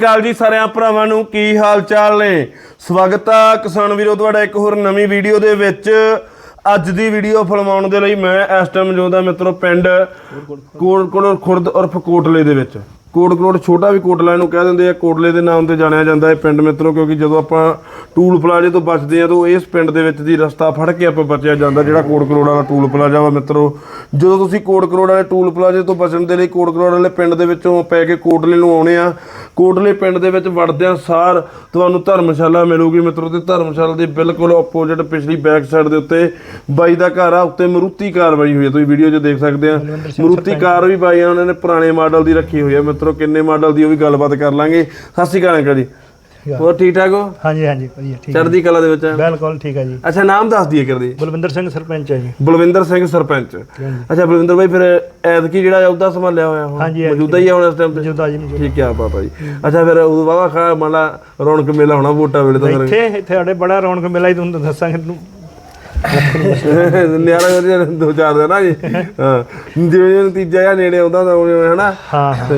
ਕਾਲ ਜੀ ਸਾਰਿਆਂ ਭਰਾਵਾਂ ਨੂੰ ਕੀ ਹਾਲ ਚਾਲ ਨੇ? ਸਵਾਗਤ ਆ ਕਿਸਾਨ ਵੀਰੋ ਤੁਹਾਡਾ ਇੱਕ ਹੋਰ ਨਵੀਂ ਵੀਡੀਓ ਦੇ ਵਿੱਚ। ਅੱਜ ਦੀ ਵੀਡੀਓ ਫਿਲਮਾਉਣ ਦੇ ਲਈ ਮੈਂ ਇਸ ਟਾਈਮ ਮੌਜੂਦ ਹਾਂ ਮਿੱਤਰੋ ਪਿੰਡ ਕੋਟਕੋਟ ਖੁਰਦ ਉਰਫ ਕੋਟਲੇ ਦੇ ਵਿੱਚ। ਕੋਟਕੋਟ ਛੋਟਾ ਵੀ ਕੋਟਲਾ, ਇਹਨੂੰ ਕਹਿ ਦਿੰਦੇ ਆ। ਕੋਟਲੇ ਦੇ ਨਾਮ ਤੇ ਜਾਣਿਆ ਜਾਂਦਾ ਹੈ ਪਿੰਡ ਮਿੱਤਰੋ, ਕਿਉਂਕਿ ਜਦੋਂ ਆਪਾਂ ਟੂਲ ਪਲਾਜ਼ੇ ਤੋਂ ਬਚਦੇ ਆ ਤਾਂ ਇਸ ਪਿੰਡ ਦੇ ਵਿੱਚ ਦੀ ਰਸਤਾ ਫੜ ਕੇ ਆਪਾਂ ਬਚਿਆ ਜਾਂਦਾ, ਜਿਹੜਾ ਕੋਟਕਰੋੜ ਵਾਲਾ ਟੂਲ ਪਲਾਜ਼ਾ ਵਾ ਮਿੱਤਰੋ। ਜਦੋਂ ਤੁਸੀਂ ਕੋਟਕਰੋੜ ਵਾਲੇ ਟੂਲ ਪਲਾਜ਼ੇ ਤੋਂ ਬਚਣ ਦੇ ਲਈ ਕੋਟਕਰੋੜ ਵਾਲੇ ਪਿੰਡ ਦੇ ਵਿੱਚੋਂ ਪੈ ਕੇ ਕੋਟਲੇ ਨੂੰ ਆਉਣੇ ਆ ਕੋਟਲੇ ਪਿੰਡ ਦੇ ਵਿੱਚ ਵੜਦਿਆਂ ਸਾਰ ਤੁਹਾਨੂੰ ਧਰਮਸ਼ਾਲਾ ਮਿਲੂਗੀ ਮਿੱਤਰੋ ਤੇ ਧਰਮਸ਼ਾਲਾ ਦੇ ਬਿਲਕੁਲ ਆਪੋਜ਼ਿਟ ਪਿਛਲੀ ਬੈਕ ਸਾਈਡ ਦੇ ਉੱਤੇ ਬਾਈ ਦਾ ਘਰ ਆ ਉੱਤੇ ਮਰੂਤੀ ਕਾਰ ਬਣੀ ਹੋਈ ਹੈ ਤੁਸੀਂ ਵੀਡੀਓ 'ਚ ਦੇਖ ਸਕਦੇ ਆ। ਮਰੂਤੀ ਕਾਰ ਵੀ ਬਾਈ ਉਹਨਾਂ ਨੇ ਪੁਰਾਣੇ ਮਾਡਲ ਦੀ ਰੱਖੀ ਹੋਈ ਹੈ। ਮਿੱਤਰੋ ਕਿੰਨੇ ਮਾਡਲ ਦੀ ਉਹ ਵੀ ਗੱਲਬਾਤ ਕਰ ਲਾਂਗੇ। ਸਤਿ ਸ਼੍ਰੀ ਅਕਾਲ ਅੰਕਲ ਜੀ। ਹੋਰ ਠੀਕ ਠਾਕ ਹੋ? ਹਾਂਜੀ ਹਾਂਜੀ ਵਧੀਆ ਠੀਕ ਚੜ੍ਹਦੀ ਕਲਾ ਦੇ ਵਿੱਚ? ਬਿਲਕੁਲ ਠੀਕ ਹੈ ਜੀ। ਅੱਛਾ ਨਾਮ ਦੱਸ ਦਈਏ ਕਰਦੀ ਬਲਵਿੰਦਰ ਸਿੰਘ ਸਰਪੰਚ ਹੈ ਜੀ। ਬਲਵਿੰਦਰ ਸਿੰਘ ਸਰਪੰਚ। ਅੱਛਾ ਬਲਵਿੰਦਰ ਬਾਈ ਫਿਰ ਐਤਕੀ ਜਿਹੜਾ ਉਹਦਾ ਸੰਭਾਲਿਆ ਹੋਇਆ ਹੁਣ। ਮੌਜੂਦਾ ਹੀ ਆ ਹੁਣ ਇਸ ਟਾਈਮ ਤੇ? ਜੁਦਾ ਜੀ ਮੌਜੂਦ। ਠੀਕ ਆ ਬਾਬਾ ਜੀ। ਅੱਛਾ ਫਿਰ ਉਦੋਂ ਬਾਬਾ ਖਾ ਮੰਨ ਰੌਣਕ ਮੇਲਾ ਹੋਣਾ ਵੋਟਾਂ ਵੇਲੇ ਤਾਂ ਇੱਥੇ ਇੱਥੇ ਸਾਡੇ ਬੜਾ ਰੌਣਕ ਮੇਲਾ ਹੀ ਤੁਹਾਨੂੰ ਦੱਸਾਂਗੇ। ਤੁਹਾਨੂੰ ਨਿਆਰਾ ਵਧੀਆ ਦੋ ਚਾਰ ਦਿਨ ਜੀ। ਹਾਂ। ਜਿਵੇਂ ਜਿਵੇਂ ਤੀਜਾ ਜਾਂ ਨੇੜੇ ਆਉਂਦਾ ਤਾਂ ਹਨਾ? ਹਾਂ ਹਾਂ।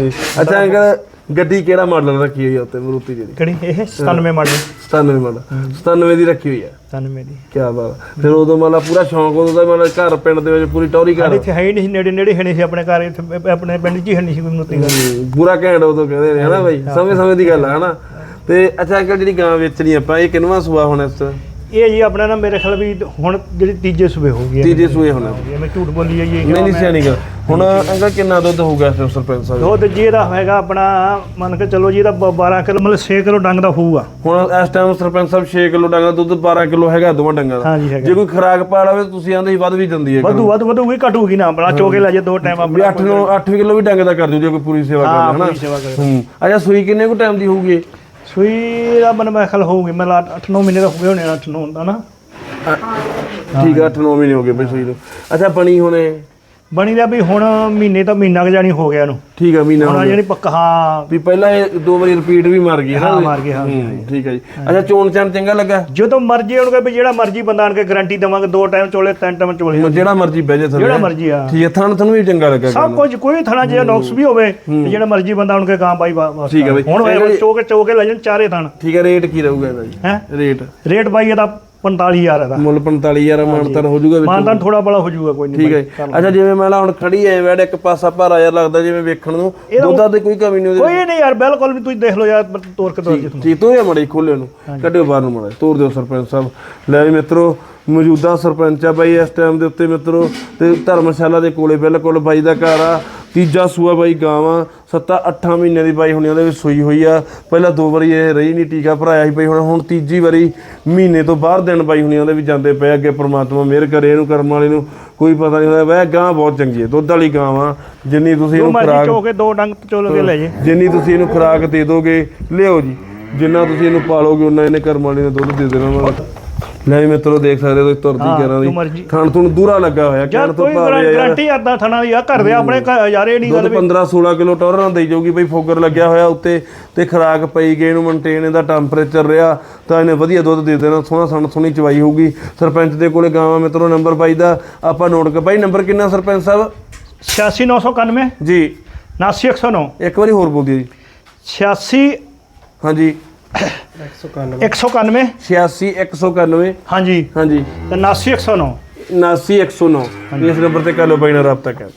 ਅੱਛਾ ਅੰਕਲ ਗੱਡੀ ਕਿਹੜਾ ਮਾਡਲ ਰੱਖੀ ਹੋਈ ਆ ਉੱਤੇ? ਮਰੂਤੀ ਜਿਹੜੀ ਕਿਹੜੀ? ਇਹ 97 ਮਾਡਲ 97 ਮਾਡਲ 97 ਦੀ ਰੱਖੀ ਹੋਈ ਆ। 97 ਦੀ। ਕੀ ਬਾਤ। ਫਿਰ ਉਦੋਂ ਮਤਲਬ ਪੂਰਾ ਸ਼ੌਂਕ ਉਦੋਂ ਦਾ ਮਤਲਬ ਘਰ ਪਿੰਡ ਦੇ ਵਿੱਚ ਪੂਰੀ ਟੌਰੀ ਘਰ। ਇੱਥੇ ਹੈ ਹੀ ਨਹੀਂ ਨੇੜੇ ਨੇੜੇ ਹੈ ਨਹੀਂ ਸੀ ਆਪਣੇ ਘਰ ਇੱਥੇ ਆਪਣੇ ਪਿੰਡ 'ਚ ਹੀ ਸੀ ਕੋਈ ਮੂਰਤੀ ਘਰ। ਪੂਰਾ ਘੈਂਟ ਉਦੋਂ ਕਹਿੰਦੇ ਨੇ ਹਨਾ ਬਾਈ? ਸਮੇਂ ਸਮੇਂ ਦੀ ਗੱਲ ਆ ਹਨਾ? ਤੇ ਅੱਛਾ ਅੰਕਲ ਜਿਹੜੀ ਗਾਂ ਵੇਚਣੀ ਆਪਾਂ ਇਹ ਕਿੰਨਵਾਂ ਸੂਆ ਹੁਣ ਇਸ ਤੋਂ ਇਹ ਜੀ ਆਪਣਾ ਨਾ ਮੇਰੇ ਖਿਆਲ ਵੀ ਹੁਣ ਜਿਹੜੀ ਤੀਜੇ ਸੂਬੇ ਹੋ ਗਈ ਹੈ। ਤੀਜੇ ਸੂਏ ਹੁਣ। ਇਹ ਮੈਂ ਝੂਠ ਬੋਲੀ ਜਾਈਏ ਨਹੀਂ ਨਹੀਂ ਸਿਆਣੀ ਗੱਲ। ਹੁਣ ਅੰਕਲ ਕਿੰਨਾ ਦੁੱਧ ਹੋਊਗਾ time ਸਰਪੰਚ ਸਾਹਿਬ? ਦੁੱਧ ਜੀ ਇਹਦਾ ਹੈਗਾ ਆਪਣਾ ਮੰਨ ਕੇ ਚੱਲੋ ਜੀ ਇਹਦਾ 12 ਕਿਲੋ ਮਤਲਬ 6 ਕਿਲੋ ਡੰਗ ਦਾ ਹੋਊਗਾ। ਹੁਣ ਇਸ ਟਾਈਮ ਸਰਪੰਚ ਸਾਹਿਬ 6 ਕਿਲੋ ਡੰਗਾ ਦੁੱਧ 12 ਕਿਲੋ ਹੈਗਾ ਦੋਵਾਂ ਡੰਗਾਂ ਦਾ। ਜੇ ਕੋਈ ਖਰਾਕ ਪਾ ਲਵੇ ਤੁਸੀਂ ਆਂਦੇ ਹੀ ਵੱਧ ਵੀ ਜਾਂਦੀ ਹੈ ਵਧੂ ਵਧੂ ਵਧੂਗੀ ਘਟੂਗੀ ਨਾ ਆਪਣਾ ਚੋਕੇ ਲੈ ਜੇ ਦੋ ਟਾਈਮ ਆਪਣਾ। 8 ਨੂੰ 8 ਕਿਲੋ ਵੀ ਡੰਗ ਦਾ ਕਰ ਦਿਓ ਜੇ ਕੋਈ ਪੂਰੀ ਸੇਵਾ ਹਾਂ ਕਰਦਾ ਪੂਰੀ ਸੇਵਾ ਕਰੇ। ਹਨਾ ਹੂੰ। ਅੱਛਾ ਸੂਈ ਕਿੰਨੇ ਕੁ ਟਾਈਮ ਦੀ ਹੋਊਗੀ ਸੂਈ ਦਾ ਮਨ ਮੈਂ ਖਿਆਲ ਹੋਊਗੀ, ਮੈਂ 8-9 ਮਹੀਨੇ ਦਾ ਹੋ ਗਏ ਹੋਣੇ 8-9 ਹੁੰਦਾ ਨਾ ਠੀਕ ਆ 8-9 ਮਹੀਨੇ ਹੋ ਗਏ ਬਈ ਸੂਈ ਨੂੰ। ਅੱਛਾ, ਬਣੀ ਹੁਣੇ। ਬਣੀ ਦਾ ਵੀ ਹੁਣ ਮਹੀਨੇ ਤੋਂ ਮਹੀਨਾ ਕੁ ਜਾਣੀ ਹੋ ਗਿਆ ਇਹਨੂੰ। ਠੀਕ ਆ ਮਹੀਨਾ ਹੋ ਹੁਣ ਗਿਆ। ਜਿਹੜੀ ਪੱਕਾ ਹਾਂ। ਵੀ ਪਹਿਲਾਂ ਇਹ ਦੋ ਵਾਰੀ ਰਿਪੀਟ ਵੀ ਮਾਰ ਗਈ ਹੈ ਨਾ ਹਾਂ, ਮਾਰ ਗਈ, ਹਾਂ, ਹੂੰ, ਠੀਕ ਹੈ ਜੀ। ਅੱਛਾ ਚੋਣ ਚਾਣ ਚੰਗਾ ਲੱਗਾ? ਜਦੋਂ ਮਰਜ਼ੀ ਉਹਨੂੰ ਕਹੇ ਵੀ ਜਿਹੜਾ ਮਰਜ਼ੀ ਬੰਦਾ ਆਣ ਕੇ ਗਾਰੰਟੀ ਦੇਵਾਂਗੇ ਦੋ ਟਾਈਮ ਚੋਲੇ ਤਿੰਨ ਟਾਈਮ ਚੋਲੇ। ਜਿਹੜਾ ਮਰਜ਼ੀ ਬਹਿ ਜਾ ਥੱਲੇ। ਜਿਹੜਾ ਮਰਜ਼ੀ ਆ ਠੀਕ ਹੈ ਥਣ ਤੁਹਾਨੂੰ ਵੀ ਚੰਗਾ ਲੱਗਾ ਸਭ ਕੁਝ ਕੋਈ ਥਣਾ ਜੇ ਨੁਕਸ ਵੀ ਹੋਵੇ ਤੇ ਜਿਹੜਾ ਮਰਜ਼ੀ ਬੰਦਾ ਆਣ ਕੇ ਗਾਂ ਬਾਈ ਵਾਸਤਾ ਠੀਕ ਹੈ ਬਈ। ਹੁਣ ਇਹ ਚੋਕੇ ਚੋਕੇ ਲੈ ਜਾਣ ਚਾਰੇ ਥਣ। ਠੀਕ ਹੈ ਰੇਟ ਕੀ ਰਹੂਗਾ ਇਹਦਾ ਜੀ? ਹੈ? ਰੇਟ ਰੇਟ ਬਾਈ ਇਹਦਾ 45000 ਇਹਦਾ। ਮੁੱਲ 45000 ਮਾਨਤਨ ਹੋ ਜਾਊਗਾ ਵਿੱਚ। ਮਾਨਤਾਂ ਥੋੜਾ ਬੜਾ ਹੋ ਜਾਊਗਾ ਕੋਈ ਨਹੀਂ ਠੀਕ ਹੈ ਜੀ। ਅੱਛਾ ਜਿਵੇਂ ਮੈਂ ਲਾ ਹੁਣ ਖੜੀ ਐ ਵੈੜ ਇੱਕ ਪਾਸਾ ਭਾਰਾ ਜਿਹਾ ਲੱਗਦਾ ਜਿਵੇਂ ਵੇਖਣ ਨੂੰ ਦੁੱਧਾ ਤੇ ਕੋਈ ਕਮੀ ਨਹੀਂ ਉਹਦੇ ਕੋਈ ਨਹੀਂ ਯਾਰ ਬਿਲਕੁਲ ਵੀ ਤੁਸੀਂ ਦੇਖ ਲਓ ਯਾਰ ਤੋਰ ਕੇ ਤੋਰ ਠੀਕ ਤੂੰ ਇਹ ਮੜੇ ਖੋਲੇ ਨੂੰ ਕੱਢਿਓ ਬਾਹਰ ਨੂੰ ਮੜੇ ਤੋਰ ਦਿਓ ਸਰਪੰਚ ਸਾਹਿਬ। ਲੈ ਮਿੱਤਰੋ ਮੌਜੂਦਾ ਸਰਪੰਚ ਆ ਬਾਈ ਇਸ ਟਾਈਮ ਦੇ ਉੱਤੇ ਮਿੱਤਰੋ ਤੇ ਧਰਮਸ਼ਾਲਾ ਦੇ ਕੋਲੇ ਬਿਲਕੁਲ ਬਾਈ ਦਾ ਘਰ ਆ ਤੀਜਾ ਸੂਆ ਬਾਈ ਗਾਵਾਂ। 7-8 ਮਹੀਨੇ ਦੀ ਬਾਈ ਹੁਣੀ ਉਹਦੇ ਵਿੱਚ ਸੂਈ ਹੋਈ ਆ। ਪਹਿਲਾਂ ਦੋ ਵਾਰੀ ਇਹ ਰਹੀ ਨਹੀਂ ਟੀਕਾ ਭਰਾਇਆ ਸੀ ਬਾਈ ਹੁਣ। ਹੁਣ ਤੀਜੀ ਵਾਰੀ ਮਹੀਨੇ ਤੋਂ ਬਾਹਰ ਦਿਨ ਬਾਈ ਹੁਣੀ ਉਹਦੇ ਵੀ ਜਾਂਦੇ ਪਏ ਅੱਗੇ ਪ੍ਰਮਾਤਮਾ ਮਿਹਰ ਕਰੇ ਇਹਨੂੰ ਕਰਮ ਵਾਲੇ ਨੂੰ। ਕੋਈ ਪਤਾ ਨਹੀਂ ਹੁੰਦਾ ਵੈ ਗਾਂ ਬਹੁਤ ਚੰਗੀ ਹੈ ਦੁੱਧ ਵਾਲੀ ਗਾਂ ਆ ਜਿੰਨੀ ਤੁਸੀਂ ਇਹਨੂੰ ਖੁਰਾਕ ਚੋਕੇ ਦੋ ਡੰਗ ਚੋਲ ਕੇ ਲੈ ਜੇ। ਜਿੰਨੀ ਤੁਸੀਂ ਇਹਨੂੰ ਖੁਰਾਕ ਦੇ ਦੋਗੇ ਲਿਓ ਜੀ। ਜਿੰਨਾ ਤੁਸੀਂ ਇਹਨੂੰ ਪਾਲੋਗੇ ਉਹਨਾਂ ਇਹਨੇ ਕਰਮ ਵਾਲੀ ਨੇ ਦੁੱਧ ਦੇ ਦੇਣਾ ਵਾ। ਲੈ ਵੀ ਮਿੱਤਰੋ ਦੇਖ ਸਕਦੇ ਹੋ ਤੁਰਦੀ ਕਰਾਂ ਜੋ ਦੀ। ਮਰਜ਼ੀ। ਖਾਣ ਤੋਂ ਦੂਰਾ ਲੱਗਾ ਹੋਇਆ ਯਾਰ ਕਹਿਣ ਤੋਂ ਕੋਈ ਭਾਵ ਯਾਰ। ਗਾਰੰਟੀ ਕਰਦਾ ਥਣਾ ਦੀ ਆ ਘਰ ਦੇ ਆਪਣੇ ਘਰ- ਯਾਰ ਇਹ ਨਹੀਂ ਗੱਲ ਦੁੱਧ 15 16 ਕਿਲੋ ਟੌਰਾਂ ਦੇਈ ਜਾਊਗੀ ਬਈ ਫੋਗਰ ਲੱਗਿਆ ਹੋਇਆ ਉੱਤੇ ਤੇ ਖੁਰਾਕ ਪਈ ਗਈ ਇਹਨੂੰ ਮੇਨਟੇਨ ਇਹਦਾ ਟੈਂਪਰੇਚਰ ਰਿਹਾ ਤਾਂ ਇਹਨੇ ਵਧੀਆ ਦੁੱਧ ਦੇ ਦੇਣਾ ਸੋਹਣਾ ਸਣ ਸੋਹਣੀ ਚਵਾਈ ਹੋਊਗੀ। ਸਰਪੰਚ ਦੇ ਕੋਲੇ ਗਾਵਾਂ ਮਿੱਤਰੋ ਨੰਬਰ ਬਾਈ ਦਾ ਆਪਾਂ ਨੋਟ ਕਰ ਬਾਈ ਨੰਬਰ ਕਿੰਨਾ ਸਰਪੰਚ ਸਾਹਿਬ? 86991 ਜੀ। 89109 ਇੱਕ ਵਾਰੀ ਹੋਰ ਬੋਲ ਦਿਓ ਜੀ। 86 ਹਾਂਜੀ। 191 86 191 ਹਾਂਜੀ। ਹਾਂਜੀ। ਤੇ 89109 79 109 ਇਸ ਨੰਬਰ ਤੇ ਕਰ ਲਓ ਬਾਈ ਨਾਲ ਰਾਬਤਾ ਕਰ।